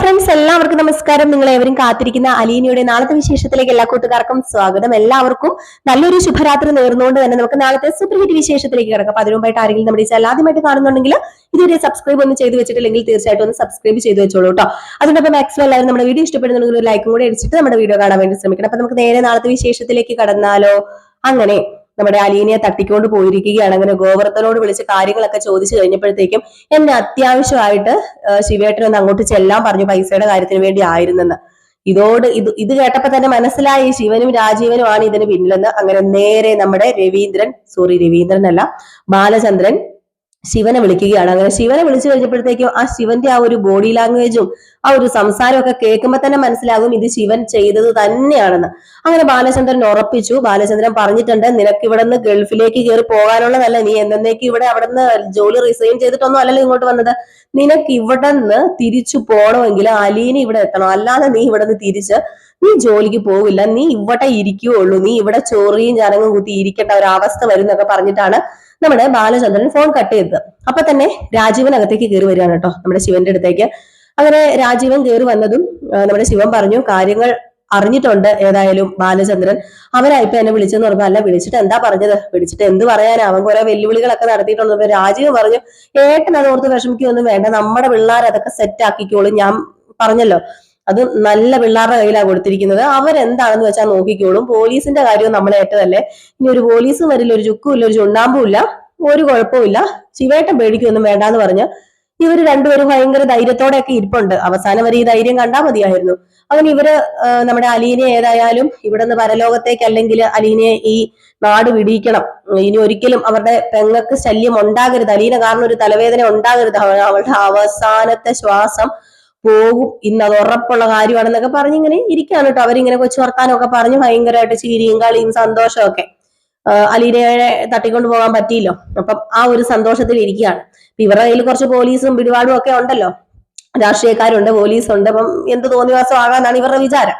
Friends എല്ലാവർക്കും നമസ്കാരം. നിങ്ങൾ ഏവരും കാത്തിരിക്കുന്ന അലീനയുടെ നാളത്തെ വിശേഷത്തിലേക്ക് എല്ലാ കൂട്ടുകാർക്കും സ്വാഗതം. എല്ലാവർക്കും നല്ലൊരു ശുഭരാത്രി നേർന്നുകൊണ്ട് തന്നെ നമുക്ക് നാളത്തെ സൂപ്പർ ഹിറ്റ് വിശേഷത്തിലേക്ക് കിടക്കാം. അപ്പൊ അതിനുമുമ്പായിട്ട് ആരെങ്കിലും നമ്മുടെ ചാനൽ ആദ്യമായിട്ട് കാണുന്നുണ്ടെങ്കിൽ ഇതുവരെ സബ്സ്ക്രൈബ് ഒന്നും ചെയ്ത് വെച്ചിട്ടില്ലെങ്കിൽ തീർച്ചയായിട്ടും ഒന്ന് സബ്സ്ക്രൈബ് ചെയ്ത് വെച്ചോളൂ കേട്ടോ അതിനൊപ്പം മാക്സിമം എല്ലാവരും നമ്മുടെ വീഡിയോ ഇഷ്ടപ്പെടുന്നുണ്ടെങ്കിൽ ഒരു ലൈക്കും കൂടെ അടിച്ചിട്ട് നമ്മുടെ വീഡിയോ കാണാൻ വേണ്ടി ശ്രമിക്കണം. അപ്പൊ നമുക്ക് നേരെ നാളത്തെ വിശേഷത്തിലേക്ക് കടന്നാലോ? അങ്ങനെ. നമ്മുടെ അലീനയെ തട്ടിക്കൊണ്ട് പോയിരിക്കുകയാണ്. അങ്ങനെ ഗോവർദ്ധനോട് വിളിച്ച് കാര്യങ്ങളൊക്കെ ചോദിച്ചു കഴിഞ്ഞപ്പോഴത്തേക്കും എന്നെ അത്യാവശ്യമായിട്ട് ശിവേട്ടൻ ഒന്ന് അങ്ങോട്ട് ചെല്ലാൻ പറഞ്ഞു പൈസയുടെ കാര്യത്തിന് വേണ്ടി ആയിരുന്നെന്ന്. ഇതോട് ഇത് ഇത് കേട്ടപ്പോ തന്നെ മനസ്സിലായി ശിവനും രാജീവനും ആണ് ഇതിന് പിന്നിലെന്ന്. അങ്ങനെ നേരെ നമ്മുടെ രവീന്ദ്രൻ സോറി രവീന്ദ്രൻ അല്ല ബാലചന്ദ്രൻ ശിവനെ വിളിക്കുകയാണ്. അങ്ങനെ ശിവനെ വിളിച്ചു കഴിഞ്ഞപ്പോഴത്തേക്കും ആ ശിവന്റെ ആ ഒരു ബോഡി ലാംഗ്വേജും ആ ഒരു സംസാരവും ഒക്കെ കേൾക്കുമ്പോൾ തന്നെ മനസ്സിലാകും ഇത് ശിവൻ ചെയ്തത് തന്നെയാണെന്ന്. അങ്ങനെ ബാലചന്ദ്രൻ ഉറപ്പിച്ചു. ബാലചന്ദ്രൻ പറഞ്ഞിട്ടുണ്ട് നിനക്ക് ഇവിടെ നിന്ന് ഗൾഫിലേക്ക് കയറി പോകാനുള്ളതല്ല. നീ എന്നേക്ക് ഇവിടെ അവിടെ നിന്ന് ജോലി റിസൈൻ ചെയ്തിട്ടൊന്നും അല്ലല്ലോ ഇങ്ങോട്ട് വന്നത്. നിനക്ക് ഇവിടെ നിന്ന് തിരിച്ചു പോകണമെങ്കിൽ അലീനെ ഇവിടെ എത്തണം. അല്ലാതെ നീ ഇവിടെ നിന്ന് തിരിച്ച് നീ ജോലിക്ക് പോവില്ല. നീ ഇവിടെ ഇരിക്കുകയുള്ളൂ. നീ ഇവിടെ ചോറിയും ചരങ്ങും കുത്തി ഇരിക്കേണ്ട ഒരു അവസ്ഥ വരും എന്നൊക്കെ പറഞ്ഞിട്ടാണ് നമ്മുടെ ബാലചന്ദ്രൻ ഫോൺ കട്ട് ചെയ്തത്. അപ്പൊ തന്നെ രാജീവൻ അകത്തേക്ക് കയറി വരികയാണ് കേട്ടോ നമ്മുടെ ശിവന്റെ അടുത്തേക്ക്. അങ്ങനെ രാജീവൻ കയറി വന്നതും നമ്മുടെ ശിവൻ പറഞ്ഞു കാര്യങ്ങൾ അറിഞ്ഞിട്ടുണ്ട് ഏതായാലും ബാലചന്ദ്രൻ. അവരായിപ്പോ എന്നെ വിളിച്ചെന്ന് പറഞ്ഞു അല്ല വിളിച്ചിട്ട് എന്താ പറഞ്ഞത്? വിളിച്ചിട്ട് എന്ത് പറയാനാ? അവൻ കുറെ വെല്ലുവിളികളൊക്കെ നടത്തിയിട്ടുണ്ട്. രാജീവ് പറഞ്ഞു ഏട്ടൻ അത് ഓർത്ത് വിഷമിക്കൊന്നും വേണ്ട. നമ്മുടെ പിള്ളേർ അതൊക്കെ സെറ്റ് ആക്കിക്കോളും. ഞാൻ പറഞ്ഞല്ലോ അത് നല്ല പിള്ളേരുടെ കയ്യിലാണ് കൊടുത്തിരിക്കുന്നത്. അവരെന്താണെന്ന് വെച്ചാൽ നോക്കിക്കോളും. പോലീസിന്റെ കാര്യവും നമ്മളെ ഏറ്റതല്ലേ? ഇനി ഒരു പോലീസും വരില്ല ഒരു ചുക്കും ഇല്ല ഒരു ചുണ്ണാമ്പും ഇല്ല ഒരു കുഴപ്പമില്ല ശിവേട്ടൻ പേടിക്കൊന്നും വേണ്ടാന്ന് പറഞ്ഞ് ഇവർ രണ്ടുപേരും ഭയങ്കര ധൈര്യത്തോടെയൊക്കെ ഇരിപ്പുണ്ട്. അവസാനം വരെ ഈ ധൈര്യം കണ്ടാൽ മതിയായിരുന്നു. അങ്ങനെ ഇവർ നമ്മുടെ അലീനെ ഏതായാലും ഇവിടെ നിന്ന് പരലോകത്തേക്ക് അല്ലെങ്കിൽ അലീനെ ഈ നാട് വിടിയിക്കണം. ഇനി ഒരിക്കലും അവരുടെ പെങ്ങക്ക് ശല്യം ഉണ്ടാകരുത്. അലീന കാരണം ഒരു തലവേദന ഉണ്ടാകരുത്. അവ- അവളുടെ അവസാനത്തെ ശ്വാസം പോകും. ഇന്ന് അത് ഉറപ്പുള്ള കാര്യമാണെന്നൊക്കെ പറഞ്ഞ് ഇങ്ങനെ ഇരിക്കാണ് കേട്ടോ അവരിങ്ങനെ കൊച്ചു വർത്താനമൊക്കെ പറഞ്ഞ് ഭയങ്കരമായിട്ട് ചിരിയും കളിയും സന്തോഷമൊക്കെ അലീനയെ തട്ടിക്കൊണ്ട് പോകാൻ പറ്റിയില്ലോ? അപ്പം ആ ഒരു സന്തോഷത്തിൽ ഇരിക്കുകയാണ്. ഇവരുടെ കയ്യിൽ കുറച്ച് പോലീസും പിടിപാടും ഒക്കെ ഉണ്ടല്ലോ? രാഷ്ട്രീയക്കാരുണ്ട് പോലീസുണ്ട്. അപ്പം എന്ത് തോന്നിവാസം ആകാന്നാണ് ഇവരുടെ വിചാരം.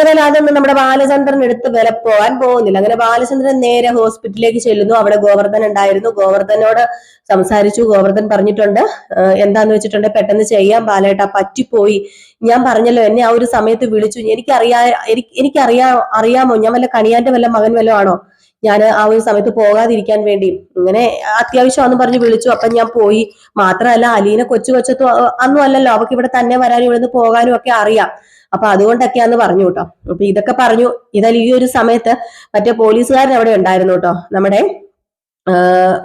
ഏതായാലും അതൊന്നും നമ്മുടെ ബാലചന്ദ്രൻ എടുത്ത് വില പോകാൻ പോകുന്നില്ല. അങ്ങനെ ബാലചന്ദ്രൻ നേരെ ഹോസ്പിറ്റലിലേക്ക് ചെല്ലുന്നു. അവിടെ ഗോവർദ്ധൻ ഉണ്ടായിരുന്നു. ഗോവർദ്ധനോട് സംസാരിച്ചു. ഗോവർദ്ധൻ പറഞ്ഞിട്ടുണ്ട് "ഏഹ് എന്താന്ന് വെച്ചിട്ടുണ്ട്? പെട്ടെന്ന് ചെയ്യാൻ ബാലേട്ട. പറ്റിപ്പോയി. ഞാൻ പറഞ്ഞല്ലോ എന്നെ ആ ഒരു സമയത്ത് വിളിച്ചു. എനിക്കറിയാ എനിക്ക് എനിക്കറിയാ അറിയാമോ? ഞാൻ വല്ല കണിയാന്റെ വല്ല മകൻ വല്ലതും ആണോ? ഞാൻ ആ ഒരു സമയത്ത് പോകാതിരിക്കാൻ വേണ്ടി ഇങ്ങനെ അത്യാവശ്യമാണെന്ന് പറഞ്ഞ് വിളിച്ചു. അപ്പൊ ഞാൻ പോയി. മാത്രമല്ല അലീനെ കൊച്ചു കൊച്ചത്തു അന്നും അല്ലല്ലോ. അവക്ക് ഇവിടെ തന്നെ വരാനും ഇവിടെ നിന്ന് പോകാനും ഒക്കെ അറിയാം. അപ്പൊ അതുകൊണ്ടൊക്കെയാന്ന് പറഞ്ഞു കേട്ടോ. അപ്പൊ ഇതൊക്കെ പറഞ്ഞു. ഇതായാലും ഈ ഒരു സമയത്ത് മറ്റേ പോലീസുകാരൻ അവിടെ ഉണ്ടായിരുന്നു കേട്ടോ. നമ്മുടെ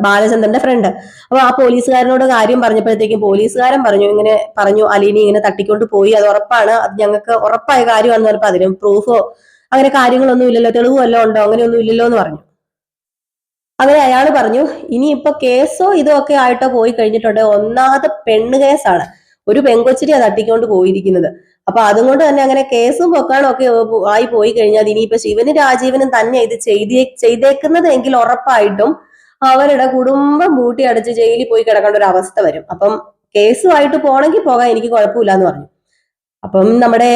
ബാലചന്ദ്രന്റെ ഫ്രണ്ട് അപ്പൊ ആ പോലീസുകാരനോട് കാര്യം പറഞ്ഞപ്പോഴത്തേക്കും പോലീസുകാരൻ പറഞ്ഞു ഇങ്ങനെ പറഞ്ഞു അലീനി ഇങ്ങനെ തട്ടിക്കൊണ്ട് പോയി. അത് ഉറപ്പാണ്. അത് ഞങ്ങൾക്ക് ഉറപ്പായ കാര്യമാണെന്ന് പറഞ്ഞപ്പോ അതിന് പ്രൂഫോ അങ്ങനെ കാര്യങ്ങളൊന്നും ഇല്ലല്ലോ തെളിവ് വല്ലതും ഉണ്ടോ? അങ്ങനെയൊന്നും ഇല്ലല്ലോ എന്ന് പറഞ്ഞു. അങ്ങനെ അയാൾ പറഞ്ഞു ഇനിയിപ്പോ കേസോ ഇതോ ഒക്കെ ആയിട്ടോ പോയി കഴിഞ്ഞിട്ടുണ്ട്. ഒന്നാമത്തെ പെണ്ണ് കേസാണ്. ഒരു പെങ്കൊച്ചിരിയാ തട്ടിക്കൊണ്ട് പോയിരിക്കുന്നത്. അപ്പൊ അതുകൊണ്ട് തന്നെ അങ്ങനെ കേസും പൊക്കാനും ഒക്കെ ആയി പോയി കഴിഞ്ഞാൽ ഇനിയിപ്പോ ശിവനും രാജീവനും തന്നെ ഇത് ചെയ്തേ ചെയ്തേക്കുന്നത് എങ്കിൽ ഉറപ്പായിട്ടും അവരുടെ കുടുംബം മൂട്ടി അടച്ച് ജയിലിൽ പോയി കിടക്കേണ്ട ഒരു അവസ്ഥ വരും. അപ്പം കേസുമായിട്ട് പോണെങ്കിൽ പോകാൻ എനിക്ക് കുഴപ്പമില്ല എന്ന് പറഞ്ഞു. അപ്പം നമ്മുടെ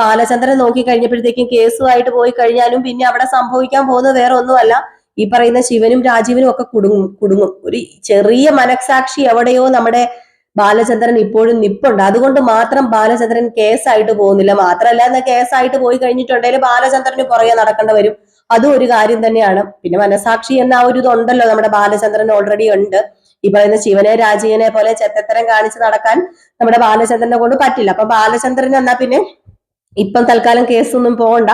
ബാലചന്ദ്രൻ നോക്കി കഴിഞ്ഞപ്പോഴത്തേക്കും കേസുമായിട്ട് പോയി കഴിഞ്ഞാലും പിന്നെ അവിടെ സംഭവിക്കാൻ പോകുന്നത് വേറെ ഒന്നുമല്ല. ഈ പറയുന്ന ശിവനും രാജീവനും ഒക്കെ കുടുങ്ങും കുടുങ്ങും. ഒരു ചെറിയ മനസാക്ഷി എവിടെയോ നമ്മുടെ ബാലചന്ദ്രൻ ഇപ്പോഴും നിപ്പുണ്ട്. അതുകൊണ്ട് മാത്രം ബാലചന്ദ്രൻ കേസായിട്ട് പോകുന്നില്ല. മാത്രമല്ല എന്ന കേസായിട്ട് പോയി കഴിഞ്ഞിട്ടുണ്ടെങ്കിൽ ബാലചന്ദ്രന് പുറകെ നടക്കേണ്ടി വരും. അതും ഒരു കാര്യം തന്നെയാണ്. പിന്നെ മനസാക്ഷി എന്ന ആ ഒരു ഇതുണ്ടല്ലോ നമ്മുടെ ബാലചന്ദ്രൻ ഓൾറെഡി ഉണ്ട്. ഈ പറയുന്ന ശിവനെ രാജീവനെ പോലെ ചെത്തത്തരം കാണിച്ച് നടക്കാൻ നമ്മുടെ ബാലചന്ദ്രനെ കൊണ്ട് പറ്റില്ല. അപ്പൊ ബാലചന്ദ്രൻ എന്നാ പിന്നെ ഇപ്പം തൽക്കാലം കേസൊന്നും പോകണ്ട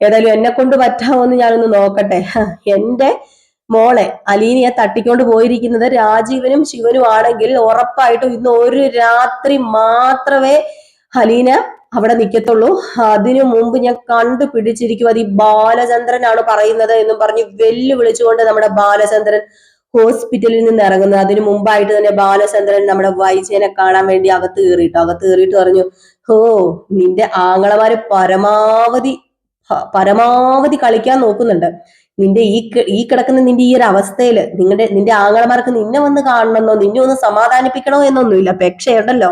ഏതായാലും എന്നെ കൊണ്ട് പറ്റാമോന്ന് ഞാനൊന്ന് നോക്കട്ടെ. എന്റെ മോളെ അലീനയെ തട്ടിക്കൊണ്ട് പോയിരിക്കുന്നത് രാജീവനും ശിവനും ആണെങ്കിൽ ഉറപ്പായിട്ടും ഇന്ന് ഒരു രാത്രി മാത്രമേ അലീന അവിടെ നിൽക്കത്തുള്ളൂ അതിനു മുമ്പ് ഞാൻ കണ്ടു പിടിച്ചിരിക്കും അത് ഈ ബാലചന്ദ്രനാണ് പറയുന്നത് എന്നും പറഞ്ഞ് വെല്ലുവിളിച്ചുകൊണ്ട് നമ്മുടെ ബാലചന്ദ്രൻ ഹോസ്പിറ്റലിൽ നിന്ന് ഇറങ്ങുന്നത്. അതിനു മുമ്പായിട്ട് തന്നെ ബാലചന്ദ്രൻ നമ്മുടെ വൈജയനെ കാണാൻ വേണ്ടി അകത്ത് കയറിയിട്ടു? അകത്ത് കയറിയിട്ട് പറഞ്ഞു ഓ നിന്റെ ആങ്ങളമാര് പരമാവധി പരമാവധി കളിക്കാൻ നോക്കുന്നുണ്ട്. നിന്റെ ഈ ഈ കിടക്കുന്ന നിന്റെ ഈ ഒരു അവസ്ഥയിൽ നിങ്ങളുടെ നിന്റെ ആങ്ങളമാർക്ക് നിന്നെ വന്ന് കാണണമെന്നോ നിന്നെ ഒന്ന് സമാധാനിപ്പിക്കണോ എന്നൊന്നുമില്ല. പക്ഷേ ഉണ്ടല്ലോ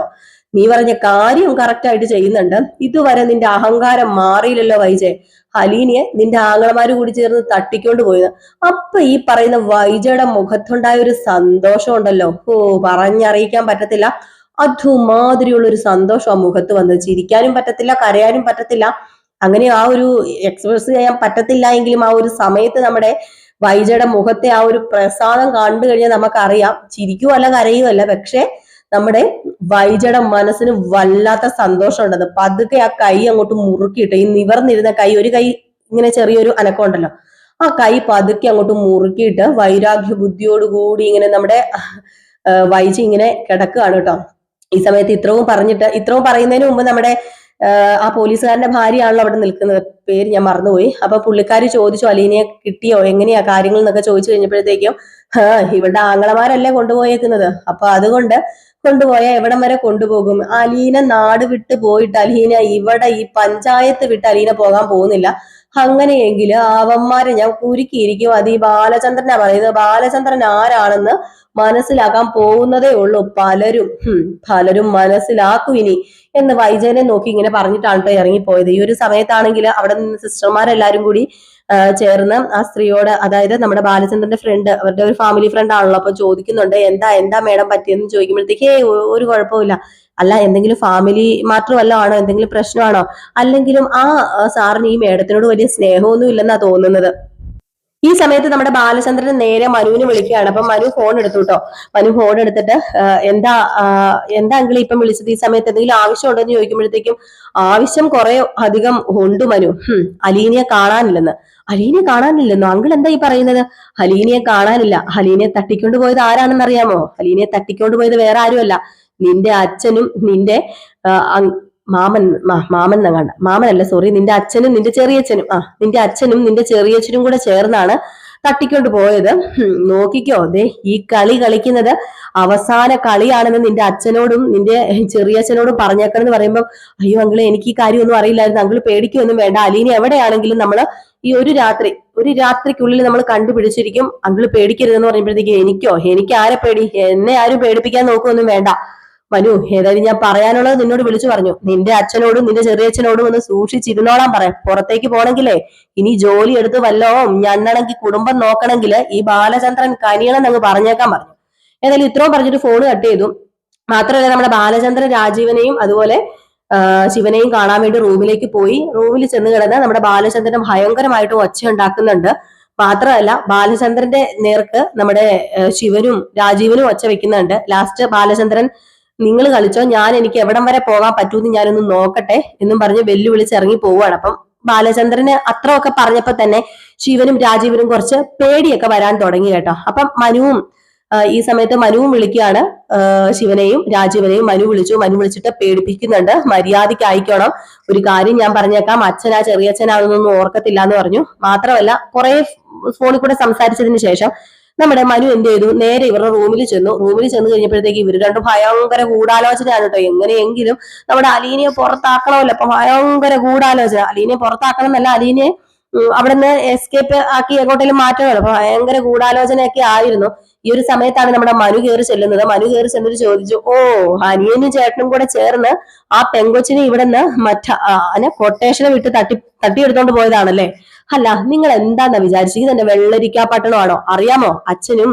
നീ പറഞ്ഞ കാര്യം കറക്റ്റായിട്ട് ചെയ്യുന്നുണ്ട്. ഇതുവരെ നിന്റെ അഹങ്കാരം മാറിയില്ലല്ലോ വൈജയ്. ഹലീനിയെ നിന്റെ ആങ്ങളമാര് കൂടി ചേർന്ന് തട്ടിക്കൊണ്ട് പോയത്. അപ്പൊ ഈ പറയുന്ന വൈജയുടെ മുഖത്തുണ്ടായ ഒരു സന്തോഷം ഉണ്ടല്ലോ. ഓ പറഞ്ഞറിയിക്കാൻ പറ്റത്തില്ല. അതുമാതിരിയുള്ള ഒരു സന്തോഷം ആ മുഖത്ത് വന്നത് ചിരിക്കാനും പറ്റത്തില്ല കരയാനും പറ്റത്തില്ല. അങ്ങനെ ആ ഒരു എക്സ്പ്രസ് ചെയ്യാൻ പറ്റത്തില്ല എങ്കിലും ആ ഒരു സമയത്ത് നമ്മുടെ വൈജയുടെ മുഖത്തെ ആ ഒരു പ്രസാദം കണ്ടു കഴിഞ്ഞാൽ നമുക്കറിയാം. ചിരിക്കുമല്ല കരയുമല്ല പക്ഷെ നമ്മുടെ വൈജയുടെ മനസ്സിന് വല്ലാത്ത സന്തോഷം ഉണ്ടത് പതുക്കെ ആ കൈ അങ്ങോട്ട് മുറുക്കിയിട്ട് ഈ നിവർന്നിരുന്ന കൈ ഒരു കൈ ഇങ്ങനെ ചെറിയൊരു അനക്കമുണ്ടല്ലോ. ആ കൈ പതുക്കെ അങ്ങോട്ട് മുറുക്കിയിട്ട് വൈരാഗ്യ ബുദ്ധിയോടുകൂടി ഇങ്ങനെ നമ്മുടെ വൈജ ഇങ്ങനെ കിടക്കുകയാണ് കേട്ടോ. ഈ സമയത്ത് ഇത്രവും പറഞ്ഞിട്ട് ഇത്രവും പറയുന്നതിന് മുമ്പ് നമ്മുടെ ആ പോലീസുകാരന്റെ ഭാര്യയാണല്ലോ അവിടെ നിൽക്കുന്നത്. പേര് ഞാൻ മറന്നുപോയി. അപ്പൊ പുള്ളിക്കാർ ചോദിച്ചു അലീനയെ കിട്ടിയോ? എങ്ങനെയാ? കാര്യങ്ങൾ എന്നൊക്കെ ചോദിച്ചു കഴിഞ്ഞപ്പോഴത്തേക്കും "ആ, ഇവളുടെ ആങ്ങളമാരല്ലേ കൊണ്ടുപോയേക്കുന്നത്? അപ്പൊ അതുകൊണ്ട് കൊണ്ടുപോയ എവിടം വരെ കൊണ്ടുപോകും? അലീന നാട് വിട്ട് പോയിട്ട് അലീന ഇവിടെ ഈ പഞ്ചായത്ത് വിട്ട് അലീന പോകാൻ പോകുന്നില്ല. അങ്ങനെയെങ്കിൽ അവന്മാരെ ഞാൻ കുരുക്കിയിരിക്കും. അത് ഈ ബാലചന്ദ്രനാ പറയുന്നത്. ബാലചന്ദ്രൻ ആരാണെന്ന് മനസ്സിലാക്കാൻ പോകുന്നതേ ഉള്ളൂ. പലരും പലരും മനസ്സിലാക്കും ഇനി. എന്ന് വൈജയനെ നോക്കി ഇങ്ങനെ പറഞ്ഞിട്ടാണ് ഇറങ്ങിപ്പോയത്. ഈ ഒരു സമയത്താണെങ്കിൽ അവിടെ സിസ്റ്റർമാരെല്ലാരും കൂടി ചേർന്ന് ആ സ്ത്രീയോട് അതായത് നമ്മുടെ ബാലചന്ദ്രന്റെ ഫ്രണ്ട് അവരുടെ ഒരു ഫാമിലി ഫ്രണ്ട് ആണല്ലോ അപ്പൊ ചോദിക്കുന്നുണ്ട് എന്താ എന്താ മേഡം പറ്റിയെന്ന്? ചോദിക്കുമ്പോഴത്തേക്ക് ഒരു കുഴപ്പമില്ല അല്ല എന്തെങ്കിലും ഫാമിലി മാത്രമല്ല ആണോ എന്തെങ്കിലും പ്രശ്നമാണോ? അല്ലെങ്കിലും ആ, സാറിന് ഈ മേഡത്തിനോട് വലിയ സ്നേഹമൊന്നും ഇല്ലെന്നാ തോന്നുന്നത്. ഈ സമയത്ത് നമ്മുടെ ബാലചന്ദ്രൻ നേരെ മനുവിനെ വിളിക്കുകയാണ്. അപ്പൊ മനു ഫോൺ എടുത്തു കേട്ടോ മനു ഫോൺ എടുത്തിട്ട് എന്താ എന്താ അങ്കിളി ഇപ്പം വിളിച്ചത്? ഈ സമയത്ത് എന്തെങ്കിലും ആവശ്യം ഉണ്ടോ എന്ന് ചോദിക്കുമ്പോഴത്തേക്കും ആവശ്യം കുറെ അധികം ഉണ്ട് മനു. അലീനിയെ കാണാനില്ലെന്ന്. അലീനിയെ കാണാനില്ലെന്നോ? അങ്കിൾ എന്താ ഈ പറയുന്നത്? അലീനിയെ കാണാനില്ല. അലീനയെ തട്ടിക്കൊണ്ട് പോയത് ആരാണെന്ന് അറിയാമോ അലീനയെ തട്ടിക്കൊണ്ട് പോയത് വേറെ ആരുമല്ല. നിന്റെ അച്ഛനും നിന്റെ മാമൻ മാമൻ എന്നങ്ങാണ്ട മാമനല്ല സോറി നിന്റെ അച്ഛനും നിന്റെ ചെറിയച്ഛനും. ആ നിന്റെ അച്ഛനും നിന്റെ ചെറിയച്ഛനും കൂടെ ചേർന്നാണ് തട്ടിക്കൊണ്ട് പോയത്. നോക്കിക്കോ. ദേ ഈ കളി കളിക്കുന്നത് അവസാന കളിയാണെന്ന് നിന്റെ അച്ഛനോടും നിന്റെ ചെറിയച്ഛനോടും പറഞ്ഞേക്കണമെന്ന് പറയുമ്പോൾ അയ്യോ അങ്കിളെ എനിക്ക് ഈ കാര്യമൊന്നും അറിയില്ലായിരുന്നു. അങ്കിൾ പേടിക്കൊന്നും വേണ്ട. അലീനി എവിടെയാണെങ്കിലും നമ്മൾ ഈ ഒരു രാത്രി ഒരു രാത്രിക്കുള്ളിൽ നമ്മൾ കണ്ടുപിടിച്ചിരിക്കും. അങ്കിൾ പേടിക്കരുതെന്ന് പറയുമ്പോഴത്തേക്ക് എനിക്കോ എനിക്ക് ആരെ പേടി? എന്നെ ആരും പേടിപ്പിക്കാൻ നോക്കുമൊന്നും വേണ്ട. മനു ഏതായാലും ഞാൻ പറയാനുള്ളത് നിന്നോട് വിളിച്ചു പറഞ്ഞു. നിന്റെ അച്ഛനോടും നിന്റെ ചെറിയച്ഛനോടും ഒന്ന് സൂക്ഷിച്ചിരുന്നോളാൻ പറയാം പുറത്തേക്ക് പോണെങ്കിലേ ഇനി ജോലി എടുത്ത് വല്ലോ ഞണ്ണണെങ്കിൽ കുടുംബം നോക്കണമെങ്കിൽ ഈ ബാലചന്ദ്രൻ കനിയണം എന്നങ്ങ് പറഞ്ഞേക്കാൻ പറഞ്ഞു. ഏതായാലും ഇത്രയും പറഞ്ഞിട്ട് ഫോൺ കട്ട് ചെയ്തു. മാത്രമല്ല നമ്മുടെ ബാലചന്ദ്രൻ രാജീവനെയും അതുപോലെ ശിവനെയും കാണാൻ വേണ്ടി റൂമിലേക്ക് പോയി. റൂമിൽ ചെന്ന് കിടന്ന് നമ്മുടെ ബാലചന്ദ്രൻ ഭയങ്കരമായിട്ട് ഒച്ച ഉണ്ടാക്കുന്നുണ്ട്. മാത്രമല്ല ബാലചന്ദ്രന്റെ നേർക്ക് നമ്മുടെ ശിവനും രാജീവനും ഒച്ച വെക്കുന്നുണ്ട്. ലാസ്റ്റ് ബാലചന്ദ്രൻ നിങ്ങൾ കളിച്ചോ ഞാൻ എനിക്ക് എവിടം വരെ പോകാൻ പറ്റൂന്ന് ഞാനൊന്ന് നോക്കട്ടെ എന്നും പറഞ്ഞ് വെല്ലുവിളിച്ച് ഇറങ്ങി പോവുകയാണ്. അപ്പം ബാലചന്ദ്രന് അത്രയൊക്കെ പറഞ്ഞപ്പോ തന്നെ ശിവനും രാജീവനും കുറച്ച് പേടിയൊക്കെ വരാൻ തുടങ്ങി കേട്ടോ. അപ്പം മനുവും ഈ സമയത്ത് മനുവും വിളിക്കുകയാണ്. ശിവനെയും രാജീവനെയും മനു വിളിച്ചു. മനു വിളിച്ചിട്ട് പേടിപ്പിക്കുന്നുണ്ട്. മര്യാദയ്ക്ക് അയക്കണം ഒരു കാര്യം ഞാൻ പറഞ്ഞേക്കാം. അച്ഛനാ ചെറിയച്ഛനാണെന്നൊന്നും ഓർക്കത്തില്ല എന്ന് പറഞ്ഞു. മാത്രമല്ല കുറെ ഫോണിൽ കൂടെ സംസാരിച്ചതിന് ശേഷം നമ്മുടെ മനു എന്ത് ചെയ്തു? നേരെ ഇവരുടെ റൂമിൽ ചെന്നു. റൂമിൽ ചെന്ന് കഴിഞ്ഞപ്പോഴത്തേക്ക് ഇവർ രണ്ടും ഭയങ്കര ഗൂഢാലോചനയാണ് കേട്ടോ. എങ്ങനെയെങ്കിലും നമ്മുടെ അലീനയെ പുറത്താക്കണമല്ലോ. അപ്പൊ ഭയങ്കര ഗൂഢാലോചന. അലീനയെ പുറത്താക്കണം എന്നല്ല അലീനയെ അവിടെ അവിടുന്ന് എസ്കേപ്പ് ആക്കി എങ്ങോട്ടെങ്കിലും മാറ്റണമല്ലോ. അപ്പൊ ഭയങ്കര ഗൂഢാലോചനയൊക്കെ ആയിരുന്നു. ഈ ഒരു സമയത്താണ് നമ്മുടെ മനു കയറി ചെല്ലുന്നത്. മനു കയറി ചെന്നിട്ട് ചോദിച്ചു ഓ അനിയനും ചേട്ടനും കൂടെ ചേർന്ന് ആ പെങ്കൊച്ചിനെ ഇവിടുന്ന് മറ്റ അനെ കൊട്ടേഷനെ വിട്ട് തട്ടി തട്ടിയെടുത്തോണ്ട് പോയതാണല്ലേ? അല്ല നിങ്ങൾ എന്താന്നാ വിചാരിച്ചിരിക്കുന്നത് എന്റെ വെള്ളരിക്കാ പട്ടണമാണോ? അറിയാമോ? അച്ഛനും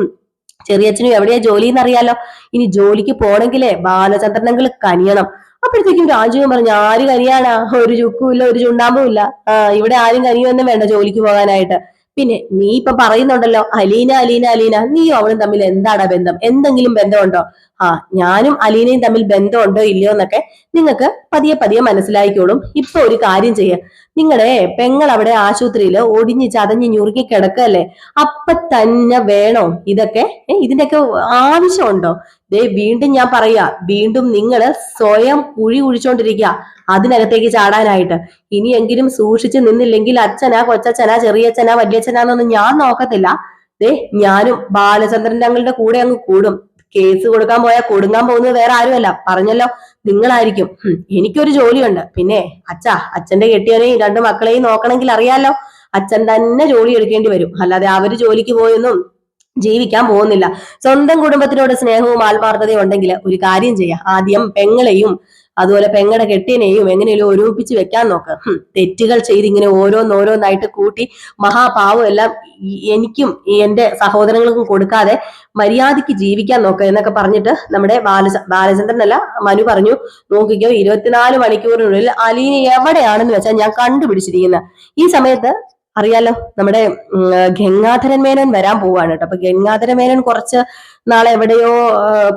ചെറിയച്ഛനും എവിടെയാ ജോലി എന്നറിയാലോ ഇനി ജോലിക്ക് പോണെങ്കിലേ ബാലചന്ദ്രനങ്ങൾ കനിയണം. അപ്പോഴത്തേക്കും രാജുവും പറഞ്ഞു ആര് കനിയാനാ? ഒരു ചുക്കുമില്ല ഒരു ചുണ്ടാമ്പും ഇല്ല ആ ഇവിടെ ആരും കനിയൊന്നും വേണ്ട ജോലിക്ക് പോകാനായിട്ട്. പിന്നെ നീ ഇപ്പൊ പറയുന്നുണ്ടല്ലോ അലീന അലീന അലീന നീയും അവളും തമ്മിൽ എന്താടാ ബന്ധം? എന്തെങ്കിലും ബന്ധമുണ്ടോ? ആ ഞാനും അലീനയും തമ്മിൽ ബന്ധമുണ്ടോ ഇല്ലയോ എന്നൊക്കെ നിങ്ങൾക്ക് പതിയെ പതിയെ മനസ്സിലായിക്കോളും. ഇപ്പൊ ഒരു കാര്യം ചെയ്യ. നിങ്ങളുടെ പെങ്ങൾ അവിടെ ആശുപത്രിയിൽ ഒടിഞ്ഞ് ചതഞ്ഞ് ഞുറുക്കി കിടക്കല്ലേ? അപ്പൊ തന്നെ വേണോ? ഇതൊക്കെ ഇതിന്റെയൊക്കെ ആവശ്യമുണ്ടോ? ദേ വീണ്ടും ഞാൻ പറയാ വീണ്ടും നിങ്ങൾ സ്വയം കുഴി കുഴിച്ചോണ്ടിരിക്കുക അതിനകത്തേക്ക് ചാടാനായിട്ട്. ഇനിയെങ്കിലും സൂക്ഷിച്ച് നിന്നില്ലെങ്കിൽ അച്ഛനാ കൊച്ചച്ഛനാ ചെറിയച്ഛനാ വല്യച്ഛനാന്നൊന്നും ഞാൻ നോക്കത്തില്ല. ദേ ഞാനും ബാലചന്ദ്രൻ ഞങ്ങളുടെ കൂടെ അങ്ങ് കൂടും. കേസ് കൊടുക്കാൻ പോയാൽ കൊടുങ്ങാൻ പോകുന്നത് വേറെ ആരുമല്ല. പറഞ്ഞല്ലോ നിങ്ങളായിരിക്കും. എനിക്കൊരു ജോലിയുണ്ട്. പിന്നെ അച്ഛാ അച്ഛന്റെ കെട്ടിയവനെയും രണ്ട് മക്കളെയും നോക്കണമെങ്കിൽ അറിയാലോ അച്ഛൻ തന്നെ ജോലി എടുക്കേണ്ടി വരും. അല്ലാതെ അവർ ജോലിക്ക് പോയൊന്നും ജീവിക്കാൻ പോകുന്നില്ല. സ്വന്തം കുടുംബത്തിനോട് സ്നേഹവും ആത്മാർത്ഥതയും ഉണ്ടെങ്കിൽ ഒരു കാര്യം ചെയ്യാം. ആദ്യം പെങ്ങളെയും അതുപോലെ പെങ്ങടെ കെട്ടിനെയും എങ്ങനെയും ഒരുമിപ്പിച്ച് വെക്കാൻ നോക്ക്. തെറ്റുകൾ ചെയ്ത് ഇങ്ങനെ ഓരോന്നോരോന്നായിട്ട് കൂട്ടി മഹാപാവം എല്ലാം എനിക്കും എന്റെ സഹോദരങ്ങൾക്കും കൊടുക്കാതെ മര്യാദയ്ക്ക് ജീവിക്കാൻ നോക്കുക എന്നൊക്കെ പറഞ്ഞിട്ട് നമ്മുടെ ബാലച ബാലചന്ദ്രനല്ല മനു പറഞ്ഞു നോക്കിക്കോ ഇരുപത്തിനാല് മണിക്കൂറിനുള്ളിൽ അലീന എവിടെയാണെന്ന് വെച്ചാൽ ഞാൻ കണ്ടുപിടിച്ചിരിക്കുന്നത് ഈ സമയത്ത് അറിയാലോ നമ്മുടെ ഗംഗാധരൻ മേനോൻ വരാൻ പോവാണ് കേട്ടോ. അപ്പൊ ഗംഗാധരൻ മേനോൻ കുറച്ച് നാളെ എവിടെയോ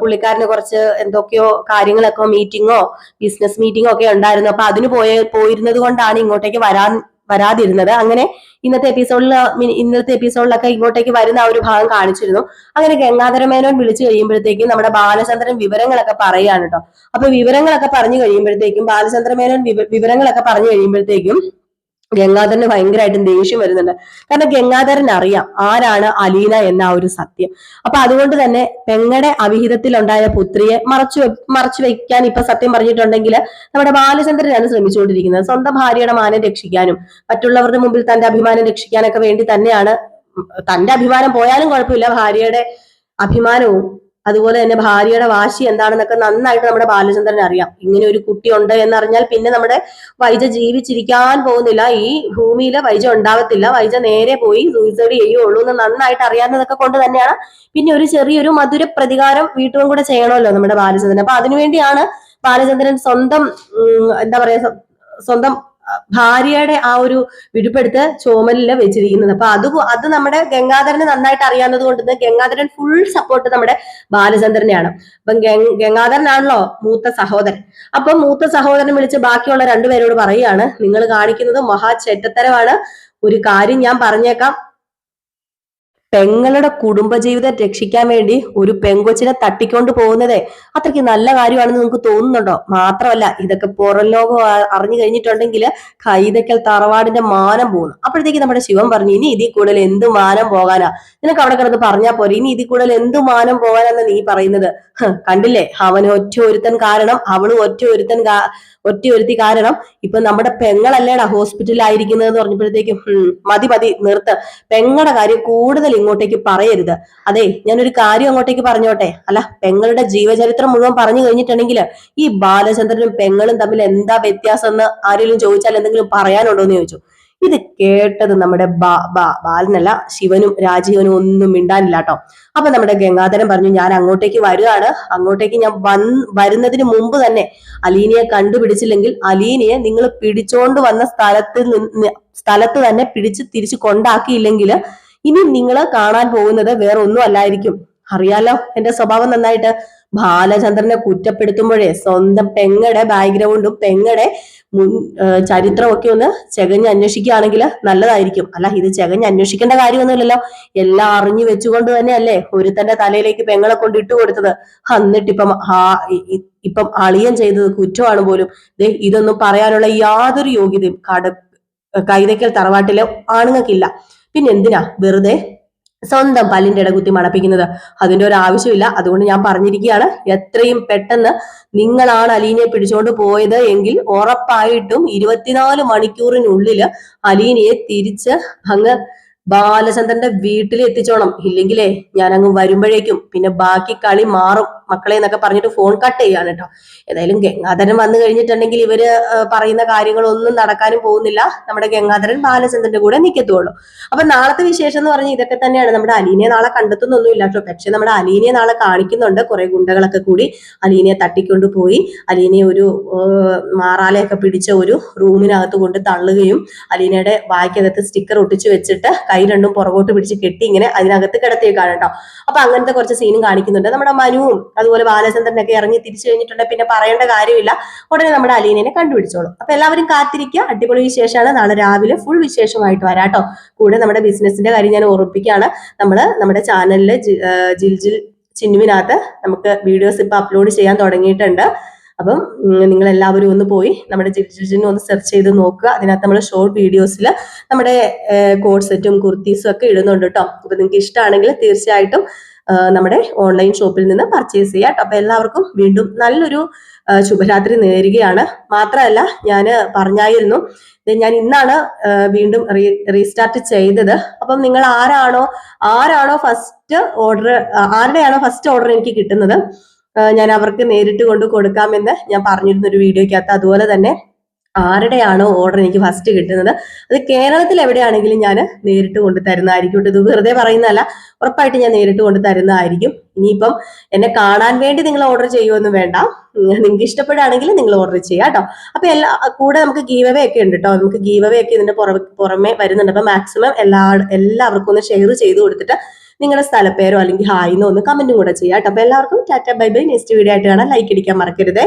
പുള്ളിക്കാരന് കുറച്ച് എന്തൊക്കെയോ കാര്യങ്ങളൊക്കെ മീറ്റിങ്ങോ ബിസിനസ് മീറ്റിങ്ങോ ഒക്കെ ഉണ്ടായിരുന്നു. അപ്പൊ അതിന് പോയ പോയിരുന്നത് കൊണ്ടാണ് ഇങ്ങോട്ടേക്ക് വരാൻ വരാതിരുന്നത്. അങ്ങനെ ഇന്നത്തെ എപ്പിസോഡിൽ ഇന്നത്തെ എപ്പിസോഡിലൊക്കെ ഇങ്ങോട്ടേക്ക് വരുന്ന ആ ഒരു ഭാഗം കാണിച്ചിരുന്നു. അങ്ങനെ ഗംഗാധര മേനോൻ വിളിച്ചു കഴിയുമ്പോഴത്തേക്കും നമ്മുടെ ബാലചന്ദ്രൻ വിവരങ്ങളൊക്കെ പറയാണ് കേട്ടോ. അപ്പൊ വിവരങ്ങളൊക്കെ പറഞ്ഞു കഴിയുമ്പോഴത്തേക്കും ബാലചന്ദ്രമേനോൻ വിവരങ്ങളൊക്കെ പറഞ്ഞു കഴിയുമ്പോഴത്തേക്കും ഗംഗാധരന് ഭയങ്കരമായിട്ടും ദേഷ്യം വരുന്നുണ്ട്. കാരണം ഗംഗാധരൻ അറിയാം ആരാണ് അലീന എന്ന ആ ഒരു സത്യം. അപ്പൊ അതുകൊണ്ട് തന്നെ പെങ്ങടെ അവിഹിതത്തിലുണ്ടായ പുത്രിയെ മറച്ചു മറച്ചു വെക്കാൻ ഇപ്പൊ സത്യം പറഞ്ഞിട്ടുണ്ടെങ്കിൽ നമ്മുടെ ബാലചന്ദ്രനാണ് ശ്രമിച്ചുകൊണ്ടിരിക്കുന്നത്. സ്വന്തം ഭാര്യയുടെ മാനം രക്ഷിക്കാനും മറ്റുള്ളവരുടെ മുമ്പിൽ തന്റെ അഭിമാനം രക്ഷിക്കാനൊക്കെ വേണ്ടി തന്നെയാണ്. തന്റെ അഭിമാനം പോയാലും കുഴപ്പമില്ല. ഭാര്യയുടെ അഭിമാനവും അതുപോലെ തന്നെ ഭാര്യയുടെ വാശി എന്താണെന്നൊക്കെ നന്നായിട്ട് നമ്മുടെ ബാലചന്ദ്രൻ അറിയാം. ഇങ്ങനെ ഒരു കുട്ടി ഉണ്ട് എന്നറിഞ്ഞാൽ പിന്നെ നമ്മുടെ വൈജ ജീവിച്ചിരിക്കാൻ പോകുന്നില്ല. ഈ ഭൂമിയിൽ വൈജ ഉണ്ടാവത്തില്ല. വൈജ നേരെ പോയി സൂയിസൈഡ് ചെയ്യുള്ളൂ എന്ന് നന്നായിട്ട് അറിയാവുന്നതൊക്കെ കൊണ്ട് തന്നെയാണ് പിന്നെ ഒരു ചെറിയൊരു മധുര പ്രതികാരം വീട്ടും കൂടെ ചെയ്യണമല്ലോ നമ്മുടെ ബാലചന്ദ്രൻ. അപ്പൊ അതിനുവേണ്ടിയാണ് ബാലചന്ദ്രൻ സ്വന്തം എന്താ പറയാ സ്വന്തം ഭാര്യയുടെ ആ ഒരു വിടുപ്പെടുത്ത് ചോമലിൽ വെച്ചിരിക്കുന്നത്. അപ്പൊ അത് അത് നമ്മുടെ ഗംഗാധരന് നന്നായിട്ട് അറിയാവുന്നത് കൊണ്ട് ഗംഗാധരൻ ഫുൾ സപ്പോർട്ട് നമ്മുടെ ബാലചന്ദ്രനെയാണ്. അപ്പം ഗംഗ് ഗംഗാധരനാണല്ലോ മൂത്ത സഹോദരൻ. അപ്പൊ മൂത്ത സഹോദരൻ വിളിച്ച് ബാക്കിയുള്ള രണ്ടുപേരോട് പറയുകയാണ് നിങ്ങൾ കാണിക്കുന്നത് മഹാ ചെറ്റത്തരമാണ് ഒരു കാര്യം ഞാൻ പറഞ്ഞേക്കാം. പെങ്ങളുടെ കുടുംബജീവിതം രക്ഷിക്കാൻ വേണ്ടി ഒരു പെങ്കൊച്ചിനെ തട്ടിക്കൊണ്ട് പോകുന്നതേ അത്രയ്ക്ക് നല്ല കാര്യമാണെന്ന് നിങ്ങൾക്ക് തോന്നുന്നുണ്ടോ? മാത്രമല്ല ഇതൊക്കെ പുറം ലോകം അറിഞ്ഞു കഴിഞ്ഞിട്ടുണ്ടെങ്കിൽ കൈതക്കൽ തറവാടിന്റെ മാനം പോകുന്നു. അപ്പോഴത്തേക്ക് നമ്മുടെ ശിവൻ പറഞ്ഞു ഇനി ഇതിൽ കൂടുതൽ എന്ത് മാനം പോകാനാ? നിനക്ക് അവിടെ കിടന്ന് പറഞ്ഞാ പോരെ ഇനി ഇതിൽ കൂടുതൽ എന്ത് മാനം പോകാനാന്ന് നീ പറയുന്നത്? കണ്ടില്ലേ? അവൻ ഒറ്റ ഒരുത്തൻ കാരണം അവളും ഒറ്റ ഒരുത്തൻ ഒറ്റ ഒരുത്തി കാരണം ഇപ്പൊ നമ്മുടെ പെങ്ങളല്ലേടാ ഹോസ്പിറ്റലിലായിരിക്കുന്നത് പറഞ്ഞപ്പോഴത്തേക്കും മതി മതി നിർത്ത്. പെങ്ങളുടെ കാര്യം കൂടുതൽ ഇങ്ങോട്ടേക്ക് പറയരുത്. അതെ ഞാനൊരു കാര്യം അങ്ങോട്ടേക്ക് പറഞ്ഞോട്ടെ. അല്ല പെങ്ങളുടെ ജീവചരിത്രം മുഴുവൻ പറഞ്ഞു കഴിഞ്ഞിട്ടുണ്ടെങ്കിൽ ഈ ബാലചന്ദ്രനും പെങ്ങളും തമ്മിൽ എന്താ വ്യത്യാസം എന്ന് ആരെങ്കിലും ചോദിച്ചാൽ എന്തെങ്കിലും പറയാനുണ്ടോ എന്ന് ചോദിച്ചു. ഇത് കേട്ടത് നമ്മുടെ ബാലനല്ല ശിവനും രാജീവനും ഒന്നും മിണ്ടാനില്ല കേട്ടോ അപ്പൊ നമ്മുടെ ഗംഗാധരൻ പറഞ്ഞു ഞാൻ അങ്ങോട്ടേക്ക് വരികയാണ് അങ്ങോട്ടേക്ക് ഞാൻ വരുന്നതിന് മുമ്പ് തന്നെ അലീനയെ കണ്ടുപിടിച്ചില്ലെങ്കിൽ അലീനയെ നിങ്ങൾ പിടിച്ചോണ്ട് വന്ന സ്ഥലത്ത് നിന്ന് സ്ഥലത്ത് തന്നെ പിടിച്ച് തിരിച്ചു കൊണ്ടാക്കിയില്ലെങ്കിൽ ഇനി നിങ്ങൾ കാണാൻ പോകുന്നത് വേറെ ഒന്നും അല്ലായിരിക്കും. അറിയാലോ എന്റെ സ്വഭാവം നന്നായിട്ട്. ബാലചന്ദ്രനെ കുറ്റപ്പെടുത്തുമ്പോഴേ സ്വന്തം പെങ്ങടെ ബാക്ക്ഗ്രൗണ്ടും പെങ്ങടെ മുൻ ചരിത്രമൊക്കെ ഒന്ന് ചെകഞ്ഞ് അന്വേഷിക്കുകയാണെങ്കിൽ നല്ലതായിരിക്കും. അല്ല ഇത് ചെകഞ്ഞ് അന്വേഷിക്കേണ്ട കാര്യമൊന്നുമില്ലല്ലോ. എല്ലാം അറിഞ്ഞു വെച്ചുകൊണ്ട് തന്നെയല്ലേ ഒരുത്തന്റെ തലയിലേക്ക് പെങ്ങളെ കൊണ്ട് ഇട്ടു കൊടുത്തത്. എന്നിട്ടിപ്പം ആ ഇപ്പം അളിയൻ ചെയ്തത് കുറ്റമാണ് പോലും. ഇതൊന്നും പറയാനുള്ള യാതൊരു യോഗ്യതയും കട കൈതക്കൽ തറവാട്ടിലെ ആണുങ്ങൾക്കില്ല. പിന്നെ എന്തിനാ വെറുതെ സ്വന്തം പല്ലിന്റെ ഇടകുത്തി മണപ്പിക്കുന്നത് അതിന്റെ ഒരു ആവശ്യമില്ല. അതുകൊണ്ട് ഞാൻ പറഞ്ഞിരിക്കുകയാണ് എത്രയും പെട്ടെന്ന് നിങ്ങളാണ് അലീനയെ പിടിച്ചുകൊണ്ട് പോയത് എങ്കിൽ ഉറപ്പായിട്ടും ഇരുപത്തിനാല് മണിക്കൂറിനുള്ളിൽ അലീനയെ തിരിച്ച് അങ്ങ് ബാലചന്ദ്രന്റെ വീട്ടിൽ എത്തിച്ചോണം ഇല്ലെങ്കിലേ ഞാൻ അങ്ങ് വരുമ്പോഴേക്കും പിന്നെ ബാക്കി കളി മാറും. മക്കളെ എന്നൊക്കെ പറഞ്ഞിട്ട് ഫോൺ കട്ട് ചെയ്യാണ് കേട്ടോ ഏതായാലും ഗംഗാധരൻ വന്നു കഴിഞ്ഞിട്ടുണ്ടെങ്കിൽ ഇവർ പറയുന്ന കാര്യങ്ങളൊന്നും നടക്കാനും പോകുന്നില്ല. നമ്മുടെ ഗംഗാധരൻ ബാലചന്ദ്രന്റെ കൂടെ നിൽക്കത്തുള്ളൂ അപ്പൊ നാളത്തെ വിശേഷം എന്ന് പറഞ്ഞാൽ ഇതൊക്കെ തന്നെയാണ്. നമ്മുടെ അലീനയെ നാളെ കണ്ടെത്തുന്നൊന്നും ഇല്ല കേട്ടോ പക്ഷെ നമ്മുടെ അലീനയെ നാളെ കാണിക്കുന്നുണ്ട്. കുറെ ഗുണ്ടകളൊക്കെ കൂടി അലീനയെ തട്ടിക്കൊണ്ട് പോയി. അലീനയെ ഒരു മാറാലയൊക്കെ പിടിച്ച ഒരു റൂമിനകത്ത് കൊണ്ട് തള്ളുകയും അലീനയുടെ വായ്ക്കകത്ത് സ്റ്റിക്കർ ഒട്ടിച്ചു വെച്ചിട്ട് കൈ രണ്ടും പുറകോട്ട് പിടിച്ച് കെട്ടി ഇങ്ങനെ അതിനകത്ത് കിടത്തിയേക്കാണ് കേട്ടോ അപ്പൊ അങ്ങനത്തെ കുറച്ച് സീനും കാണിക്കുന്നുണ്ട്. നമ്മുടെ മനുവും അതുപോലെ ബാലചന്ദ്രനൊക്കെ ഇറങ്ങി തിരിച്ചു കഴിഞ്ഞിട്ടുണ്ടെങ്കിൽ പിന്നെ പറയേണ്ട കാര്യമില്ല. ഉടനെ നമ്മുടെ അലീനനെ കണ്ടുപിടിച്ചോളൂ. അപ്പൊ എല്ലാവരും കാത്തിരിക്കുക. അടിപൊളി വിശേഷമാണ്. നാളെ രാവിലെ ഫുൾ വിശേഷമായിട്ട് വരാട്ടോ കൂടെ നമ്മുടെ ബിസിനസിന്റെ കാര്യം ഞാൻ ഓർമ്മിപ്പിക്കുകയാണ്. നമ്മൾ നമ്മുടെ ചാനലിൽ ജിൽ ജിൽ ചിന്നുവിനകത്ത് നമുക്ക് വീഡിയോസ് ഇപ്പൊ അപ്ലോഡ് ചെയ്യാൻ തുടങ്ങിയിട്ടുണ്ട്. അപ്പം നിങ്ങൾ എല്ലാവരും ഒന്ന് പോയി നമ്മുടെ ജിൽ ഒന്ന് സെർച്ച് ചെയ്ത് നോക്കുക. അതിനകത്ത് നമ്മൾ ഷോർട്ട് വീഡിയോസിൽ നമ്മുടെ കോഡ് സെറ്റും കുർത്തീസും ഒക്കെ ഇടുന്നുണ്ട് കേട്ടോ. അപ്പൊ നിങ്ങൾക്ക് ഇഷ്ടമാണെങ്കിൽ തീർച്ചയായിട്ടും നമ്മുടെ ഓൺലൈൻ ഷോപ്പിൽ നിന്ന് പർച്ചേസ് ചെയ്യാം. അപ്പൊ എല്ലാവർക്കും വീണ്ടും നല്ലൊരു ശുഭരാത്രി നേരുകയാണ് മാത്രമല്ല ഞാൻ പറഞ്ഞായിരുന്നു ഞാൻ ഇന്നാണ് വീണ്ടും വീണ്ടും റീസ്റ്റാർട്ട് ചെയ്തത് അപ്പം നിങ്ങൾ ആരാണോ ആരാണോ ഫസ്റ്റ് ഓർഡർ ആരുടെയാണോ ഫസ്റ്റ് ഓർഡർ എനിക്ക് കിട്ടുന്നത് ഞാൻ അവർക്ക് നേരിട്ട് കൊണ്ട് കൊടുക്കാമെന്ന് ഞാൻ പറഞ്ഞിരുന്ന ഒരു അതുപോലെ തന്നെ ആരുടെയാണോ ഓർഡർ എനിക്ക് ഫസ്റ്റ് കിട്ടുന്നത്? അത് കേരളത്തിൽ എവിടെയാണെങ്കിലും ഞാൻ നേരിട്ട് കൊണ്ട് തരുന്നതായിരിക്കും ഇത് വെറുതെ പറയുന്നതല്ല. ഉറപ്പായിട്ട് ഞാൻ നേരിട്ട് കൊണ്ട് തരുന്നതായിരിക്കും ഇനിയിപ്പം എന്നെ കാണാൻ വേണ്ടി നിങ്ങൾ ഓർഡർ ചെയ്യുമെന്ന് വേണ്ട. നിങ്ങൾക്ക് ഇഷ്ടപ്പെടുകയാണെങ്കിൽ നിങ്ങൾ ഓർഡർ ചെയ്യുക കേട്ടോ. അപ്പൊ എല്ലാ കൂടെ നമുക്ക് ഗീവ് അവേ ഒക്കെ ഉണ്ട് കേട്ടോ. നമുക്ക് ഗീവ് അവേ ഒക്കെ ഇതിന്റെ പുറ പുറമെ വരുന്നുണ്ട്. അപ്പൊ മാക്സിമം എല്ലാ എല്ലാവർക്കും ഒന്ന് ഷെയർ ചെയ്ത് കൊടുത്തിട്ട് നിങ്ങളുടെ സ്ഥലപ്പേരോ അല്ലെങ്കിൽ ഹായിന്നോ ഒന്ന് കമന്റും കൂടെ ചെയ്യാം കേട്ടോ. അപ്പൊ എല്ലാവർക്കും tata bye bye. Next video ആയിട്ട് കാണാൻ ലൈക്ക് അടിക്കാൻ മറക്കരുതേ.